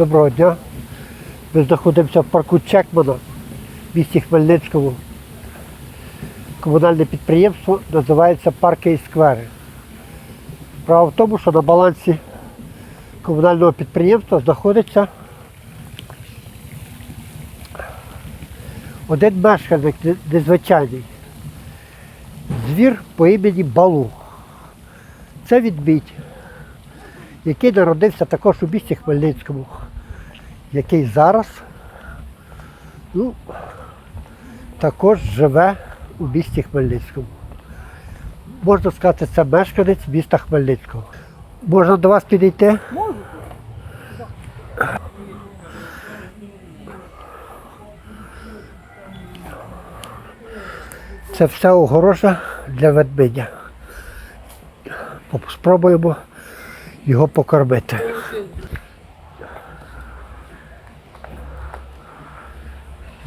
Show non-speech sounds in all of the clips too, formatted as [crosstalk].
Доброго дня. Ми знаходимося в парку Чекмана в місті Хмельницькому. Комунальне підприємство називається Парки і сквери. Справа в тому, що на балансі комунального підприємства знаходиться один мешканець не- незвичайний. Звір по імені Балу. Це відмідь, який народився також у місті Хмельницькому, який зараз ну, також живе у місті Хмельницькому. Можна сказати, це мешканець міста Хмельницького. Можна до вас підійти? Це все огорожа для ведмедя. Спробуємо його покормити.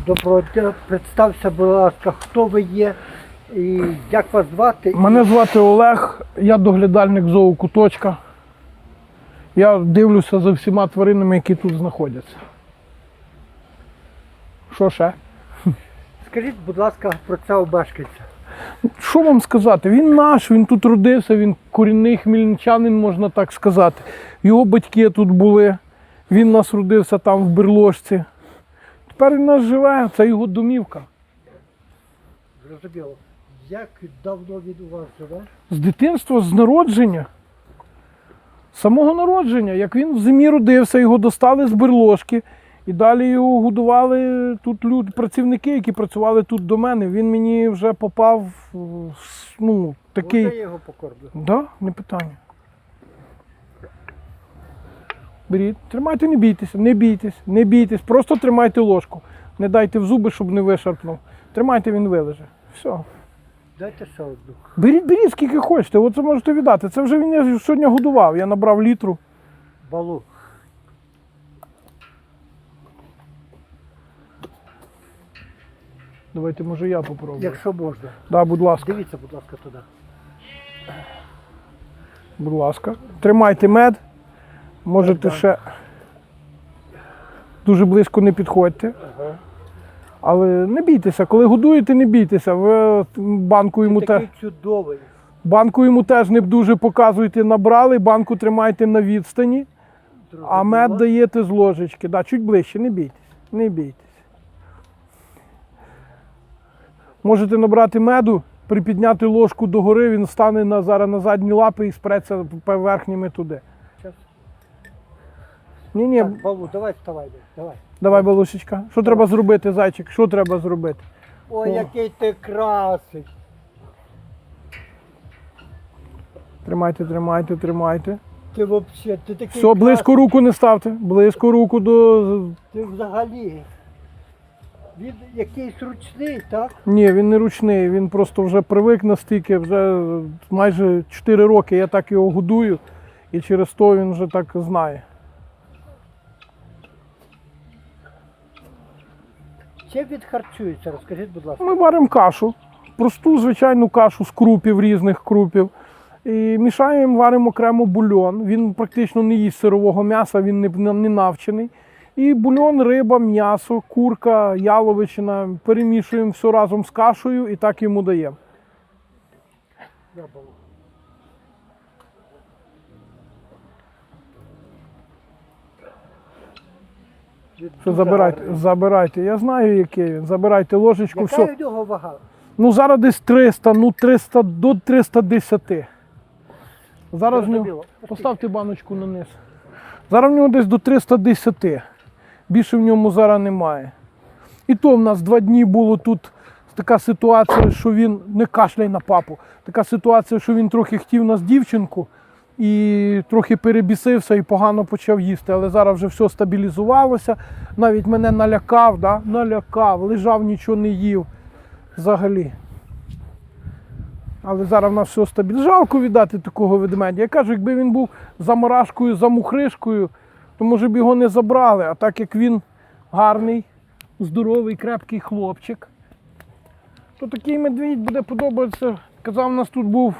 Доброго дня, представся, будь ласка, хто ви є і як вас звати? Мене звати Олег, я доглядальник зоокуточка. Я дивлюся за всіма тваринами, які тут знаходяться. Що ще? Скажіть, будь ласка, про цього мешканця. Що вам сказати? Він наш, він тут родився, він корінний хмельничанин, можна так сказати. Його батьки тут були. Він нас родився там в берложці. Тепер він нас живе, це його домівка. Зрозуміло. Як давно він у вас живе? З дитинства, з народження. З самого народження. Як він в зимі родився, його достали з берложки. І далі його годували тут люди, працівники, які працювали тут до мене. Він мені вже попав ну, такий. Я його покормлю? Да, не питання. Беріть, тримайте, не бійтеся, не бійтесь, не бійтесь, просто тримайте ложку. Не дайте в зуби, щоб не вишарпнув. Тримайте, він вилеже. Все. Дайте ще одну. Беріть, беріть, скільки хочете, оце можете віддати. Це вже він я сьогодні годував. Я набрав літру. Балу. Давайте, може, я попробую. Якщо можна. Да, будь ласка, Дивіться, будь ласка, туди. будь ласка. Тримайте мед. Можете ще дуже близько не підходьте. Ага. Але не бійтеся, коли годуєте, не бійтеся. Ви банку йому, Він те, чудовий. банку йому теж не дуже показуйте, набрали, банку тримайте на відстані, а мед Зрозуміло? даєте з ложечки. Да, чуть ближче, не бійтесь. Не бійтесь. Можете набрати меду, припідняти ложку догори, він стане на, зараз на задні лапи і спреться п- верхніми туди. Ні, ні, Так, Балу, давай вставай. Давай. давай, балушечка. Що треба зробити, зайчик? Що треба зробити? Ой, О. який ти красий. Тримайте, тримайте, тримайте. Ти взагалі, ти такий Все, близько руку не ставте. Близько руку до. Ти взагалі. Він якийсь ручний, так? Ні, він не ручний, він просто вже привик настільки, вже майже 4 роки я так його годую, і через то він вже так знає. Чим він харчується? Розкажіть, будь ласка. Ми варимо кашу, просту звичайну кашу з крупів, різних крупів. І мішаємо, варимо окремо бульон. Він практично не їсть сирового м'яса, він не, не навчений. І бульон, риба, м'ясо, курка, яловичина. Перемішуємо все разом з кашею і так йому даємо. Що забирайте, забирайте. Я знаю, який він. Забирайте ложечку. Яка Все. у нього вага? Ну зараз десь 300, ну 300 до 310. Зараз в нього. Зрозуміло. Поставте баночку на низ. Зараз в нього десь до 310. Більше в ньому зараз немає. І то в нас два дні було тут така ситуація, що він не кашляй на папу. Така ситуація, що він трохи хотів нас дівчинку і трохи перебісився і погано почав їсти. Але зараз вже все стабілізувалося. Навіть мене налякав, да? налякав, лежав, нічого не їв взагалі. Але зараз в нас все стабільно. Жалко віддати такого ведмедя. Я кажу, якби він був за марашкою, за мухришкою, то може б його не забрали. А так як він гарний, здоровий, крепкий хлопчик, то такий медвідь буде подобатися. Казав, у нас тут був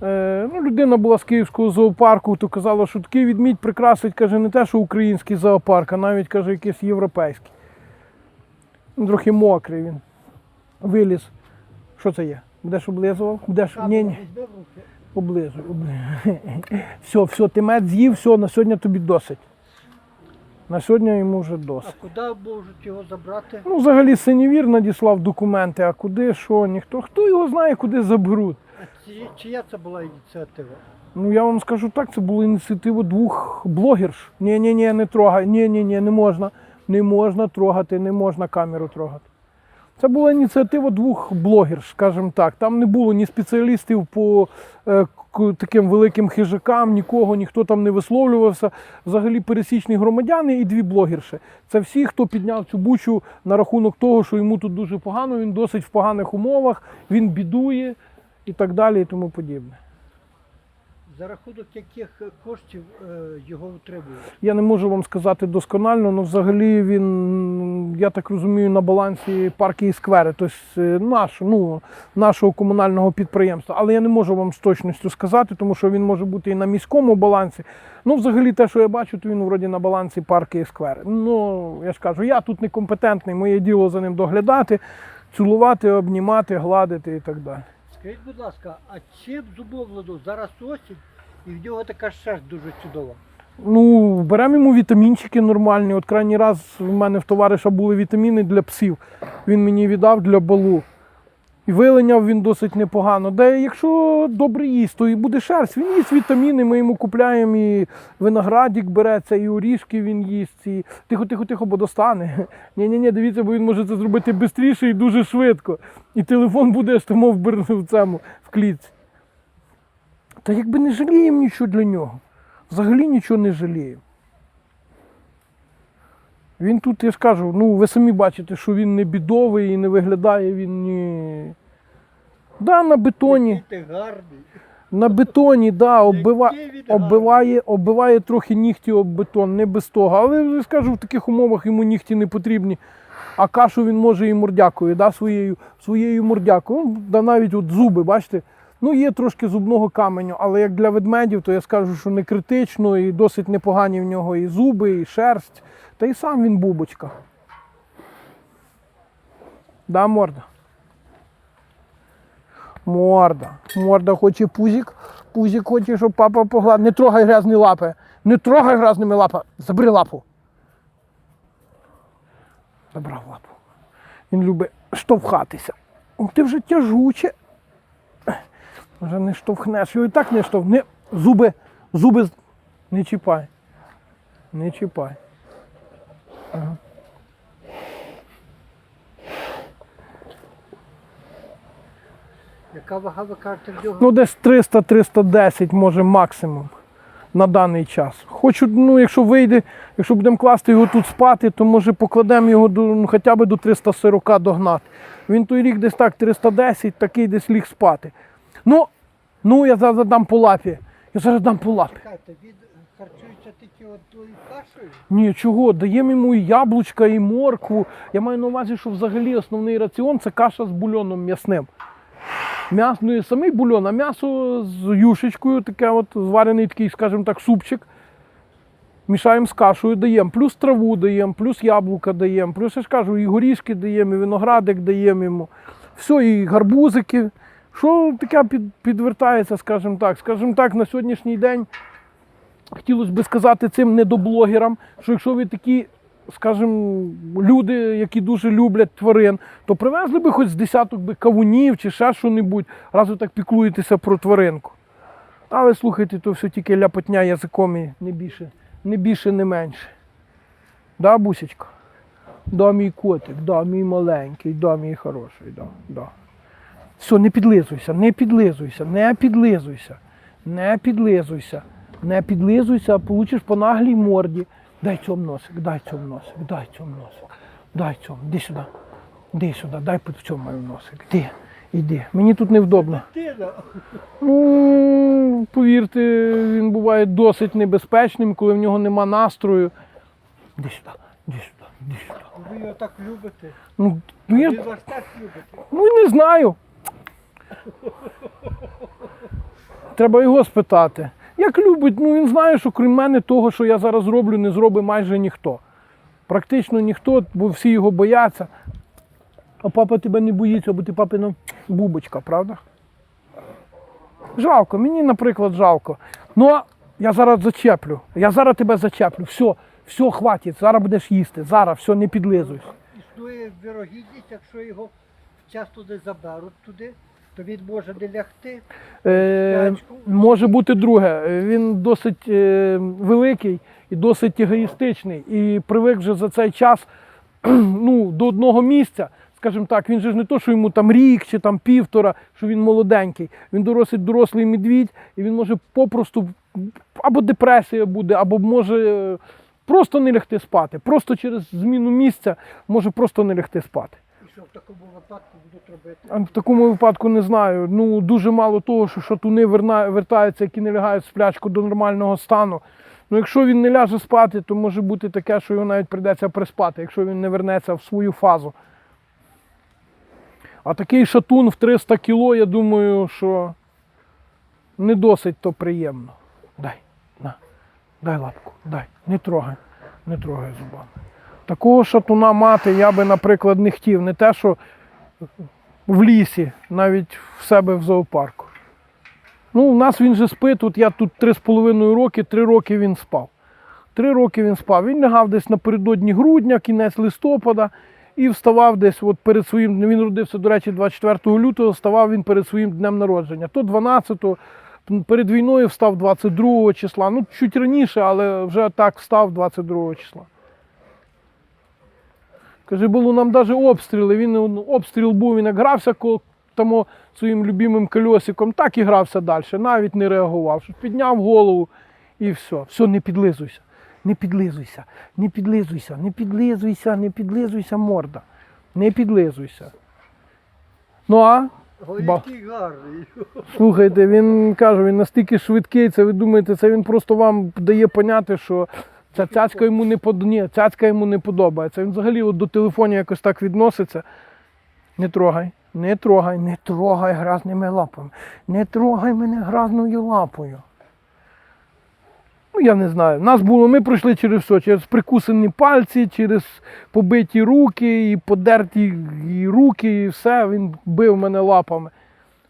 ну, людина була з Київського зоопарку, то казала, що такий відмідь прикрасить, каже, не те, що український зоопарк, а навіть каже, якийсь європейський. Він трохи мокрий він. Виліз. Що це є? Будеш облизував? Будеш? Ні, ні. Облизуй. Все, [laughs] все, ти мед з'їв, все, на сьогодні тобі досить. На сьогодні йому вже досить. А куди можуть його забрати? Ну, взагалі, синівір надіслав документи, а куди, що, ніхто. Хто його знає, куди заберуть. Чия це була ініціатива? Ну я вам скажу так, це була ініціатива двох блогерш. Ні, ні, ні, не трогай. Ні, ні, ні, не можна. Не можна трогати, не можна камеру трогати. Це була ініціатива двох блогерш, скажімо так. Там не було ні спеціалістів по е, таким великим хижакам, нікого, ніхто там не висловлювався. Взагалі пересічні громадяни і дві блогерші. Це всі, хто підняв цю бучу на рахунок того, що йому тут дуже погано, він досить в поганих умовах, він бідує і так далі, і тому подібне. За рахунок яких е, коштів е, його утримують? Я не можу вам сказати досконально, але взагалі він, я так розумію, на балансі парки і сквери, тобто е, наш, ну, нашого комунального підприємства. Але я не можу вам з точністю сказати, тому що він може бути і на міському балансі. Ну, взагалі, те, що я бачу, то він вроді на балансі парки і сквери. Ну, я ж кажу, я тут некомпетентний, моє діло за ним доглядати, цілувати, обнімати, гладити і так далі. Скажіть, будь ласка, а чим зумовлено зараз осінь і в нього така шерсть дуже чудова? Ну, беремо йому вітамінчики нормальні. От крайній раз в мене в товариша були вітаміни для псів. Він мені віддав для балу. І вилиняв він досить непогано. Де якщо добре їсть, то і буде шерсть. Він їсть вітаміни, ми йому купляємо і виноградик береться, і орішки він їсть. І... Тихо, тихо, тихо, бо достане. Ні, ні, ні, дивіться, бо він може це зробити швидше і дуже швидко. І телефон буде аж тому в цьому в клітці. Та якби не жаліємо нічого для нього. Взагалі нічого не жалію. Він тут, я ж кажу, ну ви самі бачите, що він не бідовий і не виглядає він ні. Да, на бетоні. Ти гарний. На бетоні, да, оббива... Оббиває, оббиває трохи нігті об бетон, не без того. Але я скажу, в таких умовах йому нігті не потрібні. А кашу він може і мордякою, да, своєю, своєю мордякою. Ну, Да навіть от зуби, бачите. Ну, є трошки зубного каменю, але як для ведмедів, то я скажу, що не критично і досить непогані в нього і зуби, і шерсть. Та і сам він бубочка. Да, морда? Морда. Морда хоче пузик. Пузик хоче, щоб папа погладив. Не трогай грязні лапи. Не трогай грязними лапами. Забери лапу. Забрав лапу. Він любить штовхатися. Ти вже тяжуче. Вже не штовхнеш. Його і так не штовхне. Зуби, зуби не чіпай. Не чіпай. Ага. Яка вага ви кажете в нього? Ну, десь 300-310 може максимум на даний час. Хочу, ну, якщо вийде, якщо будемо класти його тут спати, то може покладемо його до, ну, хоча б до 340 догнати. Він той рік десь так 310, такий десь ліг спати. Ну, ну я зараз дам по лапі. Я зараз дам по лапі. Чекайте, він харчується тільки от тою кашею? Ні, чого, даємо йому і яблучка, і моркву. Я маю на увазі, що взагалі основний раціон це каша з бульоном м'ясним. М'яс, ну і самий бульон, а м'ясо з юшечкою, таке от зварений такий, скажімо так, супчик. Мішаємо з кашею, даємо, плюс траву даємо, плюс яблука даємо, плюс я ж кажу, і горішки даємо, і виноградик даємо йому. Все, і гарбузики. Що таке під, підвертається, скажімо так. Скажімо так, на сьогоднішній день хотілося би сказати цим недоблогерам, що якщо ви такі, скажімо, люди, які дуже люблять тварин, то привезли би хоч з десяток би кавунів чи ще що-небудь, раз ви так піклуєтеся про тваринку. Але слухайте, то все тільки ляпотня язиком і не більше, не більше, не менше. Да, бусечка? Да, мій котик, да, мій маленький, да, мій хороший, да, да. Все, не підлизуйся, не підлизуйся, не підлизуйся, не підлизуйся, не підлизуйся, а получиш по наглій морді. Дай цьому носик, дай цьому носик, дай цьому носик, дай цьому, іди сюди, іди сюди, дай по цьому мою носик. Іди, іди. Мені тут невдобно. Ну, повірте, він буває досить небезпечним, коли в нього нема настрою. Іди сюди, іди сюди, іди сюди. Ви його так любите. Ну, ну, я, Ви вас так любите. ну не знаю. Треба його спитати. Як любить, ну він знає, що крім мене того, що я зараз роблю, не зробить майже ніхто. Практично ніхто, бо всі його бояться. А папа тебе не боїться, бо ти папина бубочка, правда? Жалко, мені, наприклад, жалко. Ну, я зараз зачеплю. Я зараз тебе зачеплю. Все, все, хватить, зараз будеш їсти. Зараз, все, не підлизуй. Існує вірогідність, якщо його часто не заберуть туди, то він може не лягти. Е, може бути друге. Е, Він досить е, великий і досить егоїстичний. І привик вже за цей час [clears throat] ну, до одного місця. Скажімо так, він же ж не то, що йому там рік чи там півтора, що він молоденький. Він досить дорослий медвідь, і він може попросту або депресія буде, або може е, просто не лягти спати. Просто через зміну місця може просто не лягти спати. Що в такому випадку будуть робити? В такому випадку не знаю. Ну дуже мало того, що шатуни вертаються, які не лягають в сплячку до нормального стану. Ну, якщо він не ляже спати, то може бути таке, що його навіть прийдеться приспати, якщо він не вернеться в свою фазу. А такий шатун в 300 кіло, я думаю, що не досить то приємно. Дай, на, дай лапку, дай, не трогай, не трогай зубами. Такого шатуна мати я би, наприклад, не хотів. Не те, що в лісі, навіть в себе в зоопарку. Ну, у нас він же спить, тут я тут три з половиною роки, три роки він спав. Три роки він спав. Він лягав десь напередодні грудня, кінець листопада, і вставав десь от перед своїм. Він родився, до речі, 24 лютого, вставав він перед своїм днем народження. То 12-го, перед війною встав 22 числа. Ну, чуть раніше, але вже так встав 22 числа. Каже, було нам навіть обстріли. Він ну, обстріл був, він як грався тому своїм любимим кольосиком, так і грався далі, навіть не реагував. Що підняв голову і все. Все, не підлизуйся, не підлизуйся, не підлизуйся, не підлизуйся, не підлизуйся, морда. Не підлизуйся. Ну а? Гарний. Слухайте, він каже, він настільки швидкий, це ви думаєте, це він просто вам дає поняти, що ця цяцька йому не под... Ні, цяцька йому не подобається. Він взагалі от до телефонів якось так відноситься. Не трогай, не трогай, не трогай гразними лапами. Не трогай мене гразною лапою. Ну, я не знаю. Нас було, ми пройшли через все, через прикусані пальці, через побиті руки, і подерті руки, і все. Він бив мене лапами.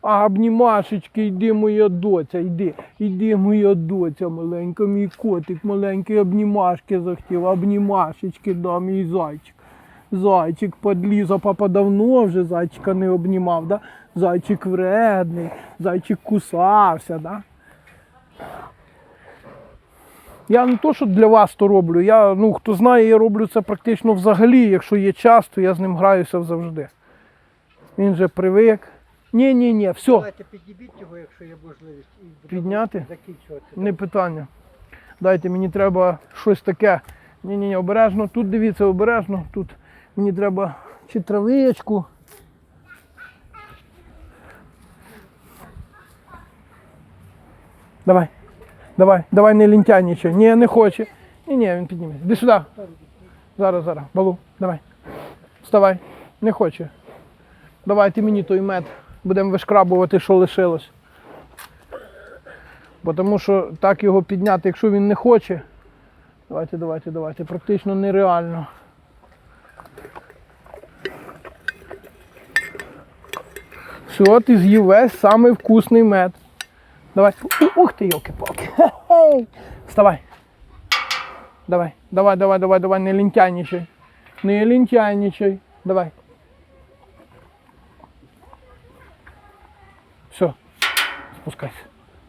А обнімашечки, йди, моя доця, йди, йди, моя доця маленька, мій котик маленький, обнімашки захотів, обнімашечки, да, мій зайчик. Зайчик подліз, а папа давно вже зайчика не обнімав, да? Зайчик вредний, зайчик кусався, да? Я не то, що для вас то роблю. Я, ну, хто знає, я роблю це практично взагалі. Якщо є час, то я з ним граюся завжди. Він же привик. Ні, ні, ні, все. Давайте підніміть його, якщо є можливість. І будемо Підняти? Закінчувати. Не питання. Дайте, мені треба щось таке. Ні, ні, ні, обережно. Тут дивіться, обережно. Тут мені треба чи травичку. Давай. Давай, давай не лінтянічай. Ні, не хоче. Ні, ні, він підніме. Іди сюди. Зараз, зараз. Балу, давай. Вставай. Не хоче. Давай ти мені той мед. Будемо вишкрабувати, що лишилось. Бо тому що так його підняти, якщо він не хоче. Давайте, давайте, давайте. Практично нереально. Все, ти з'їв весь самий вкусний мед. Давай. Ух ти, йолки-палки. Хе-хей. Вставай. Давай, давай, давай, давай, давай, не лінтяйничай. Не лінтяйничай. Давай. Все. Спускайся.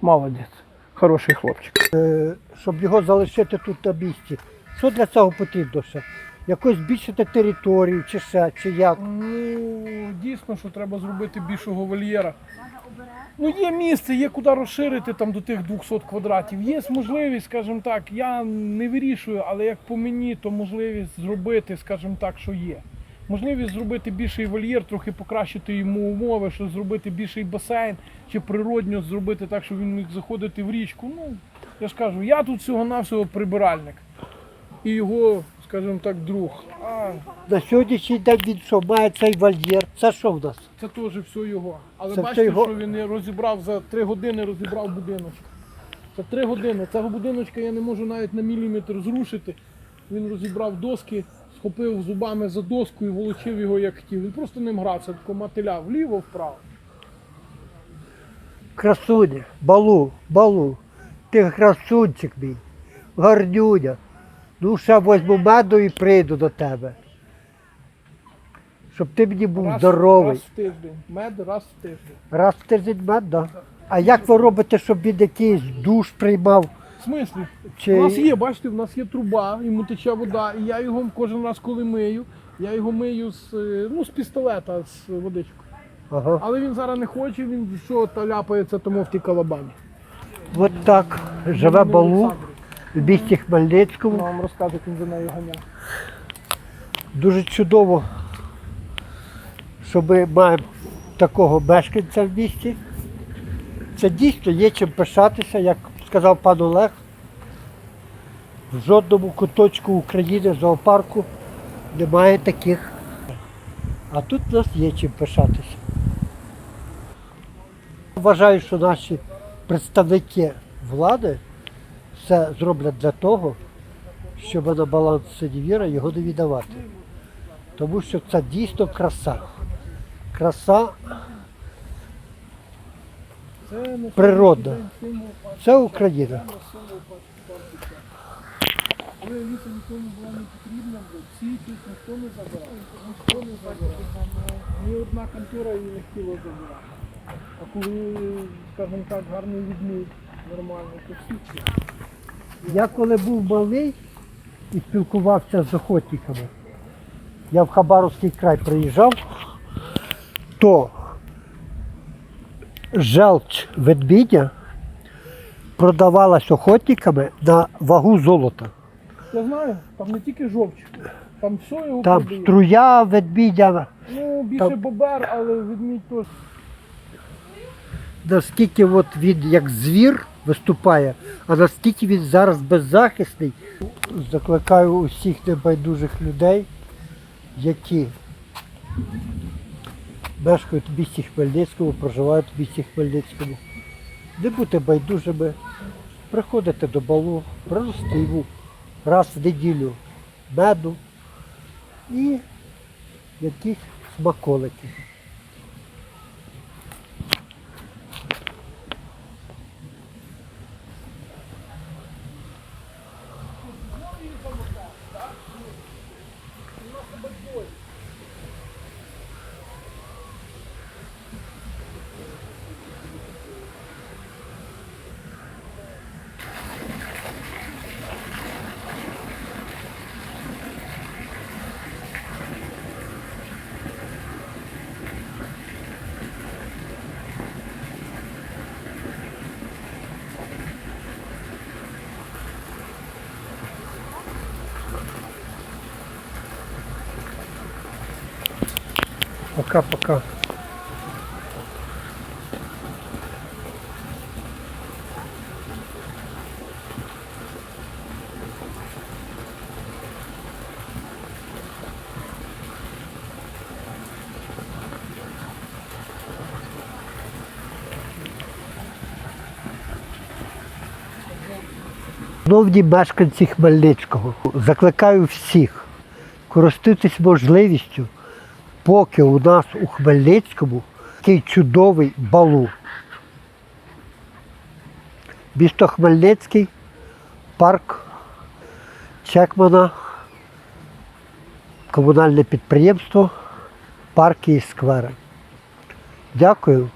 Молодець. Хороший хлопчик. Е, Щоб його залишити тут на місці. Що для цього потрібно ще? Якось збільшити територію, чи ще, чи як? Ну, дійсно, що треба зробити більшого вольєра. Ну, є місце, є куди розширити там до тих 200 квадратів. Є можливість, скажімо так, я не вирішую, але як по мені, то можливість зробити, скажімо так, що є. Можливість зробити більший вольєр, трохи покращити йому умови, що зробити більший басейн, чи природньо зробити так, щоб він міг заходити в річку. Ну, я ж кажу, я тут всього-навсього прибиральник. І його скажімо так, друг. А На сьогоднішній день він що, має цей вольєр. Це що в нас? це теж все його. Але Це бачите, його? що він не розібрав за три години розібрав будиночок. За три години. Цього будиночка я не можу навіть на міліметр зрушити. Він розібрав доски, схопив зубами за доску і волочив його як хотів. Він просто ним грався, тако мотиля вліво, вправо. Красуня, балу, балу. Ти красунчик мій, гарнюня. Ну, ще возьму меду і прийду до тебе. Щоб ти мені був Раз, здоровий. раз в тиждень. Мед раз в тиждень. Раз в тиждень мед, да. А як ви робите, щоб він якийсь душ приймав? В смислі? Чи... У нас є, бачите, в нас є труба, йому тече вода, і я його кожен раз, коли мию, я його мию з, е, ну, з пістолета, з водичкою. Ага. Але він зараз не хоче, він що та ляпається тому в тій калабані. От так живе Він балу в місті Хмельницькому. Вам розкажу, він за нею ганяв. Дуже чудово, що ми маємо такого мешканця в місті. Це дійсно є чим пишатися, як сказав пан Олег. В жодному куточку України зоопарку немає таких. А тут в нас є чим пишатися. Вважаю, що наші представники влади все зроблять для того, щоб на баланс Синівіра його не віддавати. Тому що це дійсно краса. Краса Ніхто не забирав. Ні одна контора її не хотіла забирати. А коли, скажімо так, гарний відмір, нормально, то всі. Я коли був малий і спілкувався з охотниками, я в Хабаровський край приїжджав, то желч ведмідя продавалась охотниками на вагу золота. Я знаю, там не тільки жовч, там все його Там продають. струя ведмідя, Ну, більше там- бобер, але відмідь теж. наскільки от він як звір виступає, а наскільки він зараз беззахисний. Закликаю усіх небайдужих людей, які мешкають в місті Хмельницькому, проживають в місті Хмельницькому. Не будьте байдужими, приходите до балу, приносите йому раз в неділю меду і яких смаколики. Пока-пока. Шановні мешканці Хмельницького, закликаю всіх користуйтесь можливістю, поки у нас у Хмельницькому такий чудовий балу. Місто Хмельницький, парк Чекмана, комунальне підприємство, парки і сквери. Дякую.